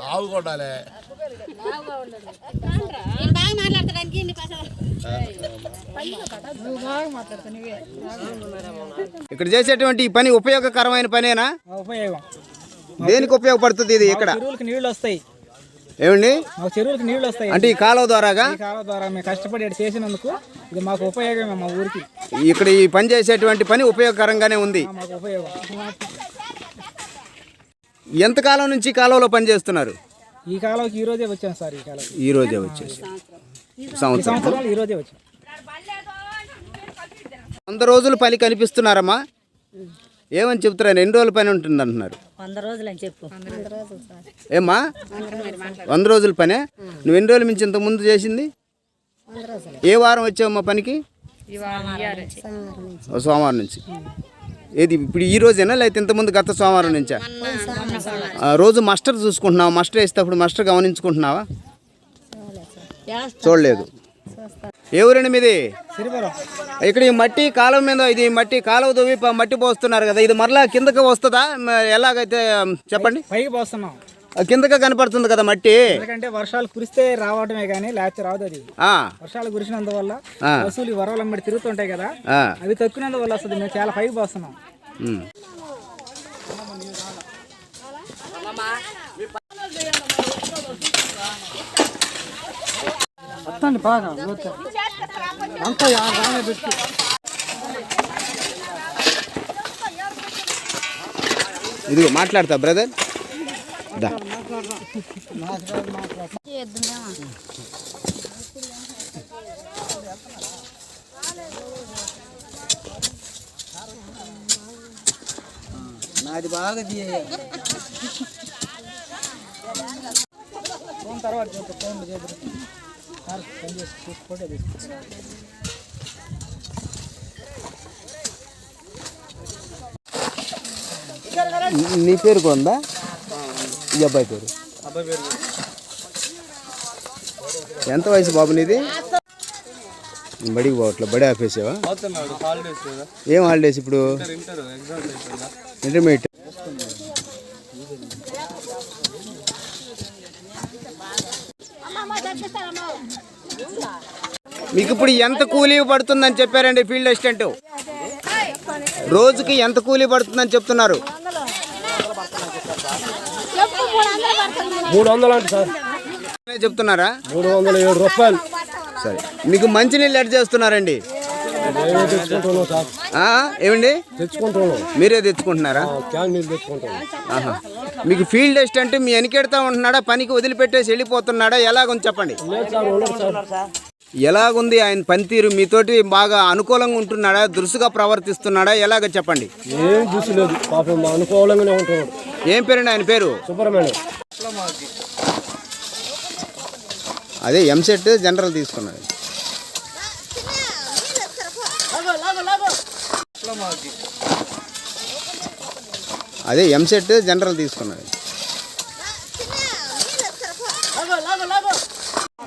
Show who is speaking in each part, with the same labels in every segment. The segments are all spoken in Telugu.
Speaker 1: లావు కొట్టాలి
Speaker 2: నేను బాగా మాట్లాడతాడానికి ఇన్ని పైసలు
Speaker 3: ఇక్కడ చేసేటువంటి ఈ పని ఉపయోగకరమైన పనేనా?
Speaker 4: ఉపయోగం.
Speaker 3: దేనికి ఉపయోగపడుతుంది ఇది ఇక్కడ?
Speaker 4: చెరువులకు నీళ్ళు వస్తాయి.
Speaker 3: ఏమండి?
Speaker 4: చెరువులకు నీళ్ళు వస్తాయి.
Speaker 3: అంటే ఈ కాలువ ద్వారాగా?
Speaker 4: ఈ కాలువ ద్వారా మేము కష్టపడి చేసినందుకు ఇది మాకు ఉపయోగమే మా ఊరికి.
Speaker 3: ఇక్కడ ఈ పని చేసేటువంటి పని ఉపయోగకరంగానే ఉంది.
Speaker 4: మాకు ఉపయోగం.
Speaker 3: ఎంతకాలం నుంచి ఈ కాలువలో పని చేస్తున్నారు?
Speaker 4: ఈ కాలువకి ఈ రోజే వచ్చాం సార్ ఈ కాలం
Speaker 3: ఈ రోజే వచ్చేసి.
Speaker 4: ఈ
Speaker 3: సంవత్సరం.
Speaker 4: సంవత్సరాలు ఈ రోజే వచ్చాం.
Speaker 3: వంద రోజులు పని కనిపిస్తున్నారమ్మా? ఏమని చెప్తున్నారు? ఎన్ని రోజుల పని ఉంటుంది అంటున్నారు
Speaker 2: వంద రోజులు అని చెప్పు.
Speaker 3: ఏమ్మా? వంద రోజుల పనే? నువ్వు ఎన్ని రోజుల నుంచి ఇంత ముందు చేసింది? ఏ వారం వచ్చావమ్మా పనికి? సోమవారం నుంచి. ఏది ఇప్పుడు ఈ రోజేనా లేకపోతే ఇంతకుముందు గత సోమవారం నుంచా? రోజు మాస్టర్ చూసుకుంటున్నావా? మాస్టర్ వేసేటప్పుడు మాస్టర్ గమనించుకుంటున్నావా? చూడలేదు. ఏ ఊరండి మీది? ఇక్కడ ఈ మట్టి కాలం మీద ఇది మట్టి కాలువ తవ్వి మట్టి పోస్తున్నారు కదా ఇది మరలా కిందకి వస్తుందా? ఎలాగైతే చెప్పండి.
Speaker 4: పైకి పోస్తున్నాం.
Speaker 3: ఆ, కిందకే కనపడుతుంది కదా మట్టి?
Speaker 4: ఎందుకంటే వర్షాలు కురిస్తే రావడమే కానీ లేకపోతే రాదు అది.
Speaker 3: ఆ,
Speaker 4: వర్షాలు కురిసినందువల్ల
Speaker 3: ఆ.
Speaker 4: వసూలు వరవలు అమ్మడి తిరుగుతుంటాయి కదా. అవి తక్కువనందువల్ల వస్తుంది. మేము చాలా పైకి పోస్తున్నాం. బాగా అంతా
Speaker 3: ఇదిగో మాట్లాడతా బ్రదర్.
Speaker 4: నాది బాగా ఫోన్ తర్వాత చెప్పు ఫోన్ చేద్దరు సార్ చేసి
Speaker 3: నీ పేరు కొందా? ఈ అబ్బాయి పేరు? ఎంత వయసు బాబు నీది? బడికి పోవట్లే బడి ఆపేసావా? ఏం హాలిడేస్ ఇప్పుడు? ఇంటర్మీడియట్ మీకు ఇప్పుడు ఎంత కూలీ పడుతుందని చెప్పారండి ఫీల్డ్ అసిస్టెంట్? రోజుకి ఎంత కూలీ పడుతుందని చెప్తున్నారు?
Speaker 1: మూడు వందలు అంటే సార్.
Speaker 3: చెప్తున్నారా?
Speaker 1: మూడు వందల ఏడు రూపాయలు.
Speaker 3: సరే. మీకు మంచినీళ్ళు ఎడ్ చేస్తున్నారండి. ఏమండి?
Speaker 1: తెచ్చుకుంటున్నాం.
Speaker 3: మీరే తెచ్చుకుంటున్నారా?
Speaker 1: నీళ్ళు
Speaker 3: ఆహా. మీకు ఫీల్డ్ అసిస్టెంట్ మీ వెనకెడతా ఉంటున్నాడా? పనికి వదిలిపెట్టేసి వెళ్ళిపోతున్నాడా? ఎలాగుంది చెప్పండి. ఎలాగుంది ఆయన పనితీరు? మీతోటి బాగా అనుకూలంగా ఉంటున్నాడా? దురుసుగా ప్రవర్తిస్తున్నాడా? ఎలాగ చెప్పండి.
Speaker 1: ఏం చూసి లేదు. పాపం మా అనుకూలంగానే ఉంటున్నాడు.
Speaker 3: ఏం పేరండి ఆయన పేరు?
Speaker 1: సుబ్రహ్మణ్యం.
Speaker 3: అదే ఎంసెట్ జనరల్ తీసుకున్నాడు అదే ఎంసెట్ జనరల్ తీసుకున్నాడు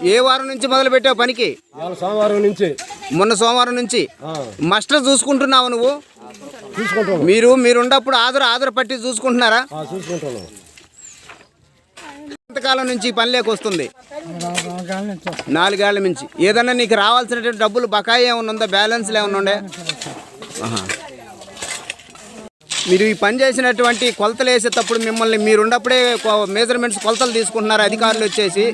Speaker 3: ఏ వారం నుంచి మొదలు పెట్టావు పనికి?
Speaker 1: సోమవారం నుంచి.
Speaker 3: మొన్న సోమవారం నుంచి. మాస్టర్ చూసుకుంటున్నావు నువ్వు?
Speaker 1: చూసుకుంటున్నాం
Speaker 3: మీరు మీరున్నప్పుడు ఆధార్ ఆధార్ పట్టి చూసుకుంటున్నారా? ఎంతకాలం నుంచి ఈ పనిలోకి వస్తుంది. నాలుగేళ్ళ నుంచి. ఏదన్నా నీకు రావాల్సినటువంటి డబ్బులు బకాయి ఏమైనా ఉందా? బ్యాలెన్స్లు ఏమైనా ఉండే. మీరు ఈ పని చేసినటువంటి కొలతలు వేసేటప్పుడు మిమ్మల్ని మీరున్నప్పుడే మెజర్మెంట్స్ కొలతలు తీసుకుంటున్నారా అధికారులు వచ్చేసి.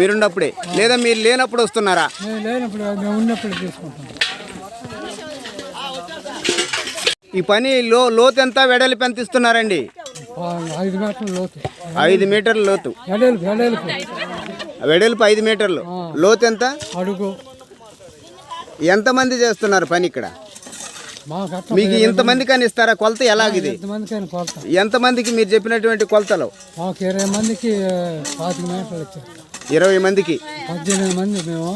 Speaker 3: మీరున్నప్పుడే. లేదా మీరు లేనప్పుడు వస్తున్నారా
Speaker 4: లేనప్పుడు మేము ఉన్నప్పుడు తీసుకుంటాం
Speaker 3: ఈ పని లో లోతు ఎంత వెడల్పు ఎంత ఇస్తున్నారండి?
Speaker 4: ఐదు మీటర్ల లోతు.
Speaker 3: ఐదు మీటర్ల లోతు. వెడల్పు ఐదు మీటర్లు. లోతు ఎంత?
Speaker 4: అడుగు.
Speaker 3: ఎంతమంది చేస్తున్నారు పని ఇక్కడ?
Speaker 4: మాకు
Speaker 3: ఇంతమంది కానీ ఇస్తారా? కొలత ఎలాగిది?
Speaker 4: ఎంతమందికి
Speaker 3: మీరు చెప్పినటువంటి కొలతలు?
Speaker 4: ఇరవై మందికి
Speaker 3: ఇరవై మందికి?
Speaker 4: పద్దెనిమిది మంది మేము.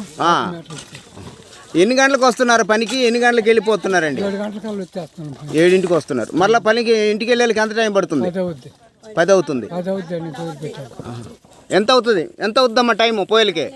Speaker 3: ఎన్ని గంటలకు వస్తున్నారు పనికి? ఎన్ని గంటలకు వెళ్ళిపోతున్నారండి?
Speaker 4: ఏడు గంటలకల్లా వచ్చేస్తున్నాం
Speaker 3: ఏడింటికి వస్తున్నారు. మళ్ళీ పనికి ఇంటికి వెళ్ళేకి ఎంత టైం పడుతుంది?
Speaker 4: అవుద్ది.
Speaker 3: పది అవుతుంది.
Speaker 4: అవుద్ది
Speaker 3: ఎంత అవుతుంది? ఎంత అవుద్దమ్మా టైం పోయలకి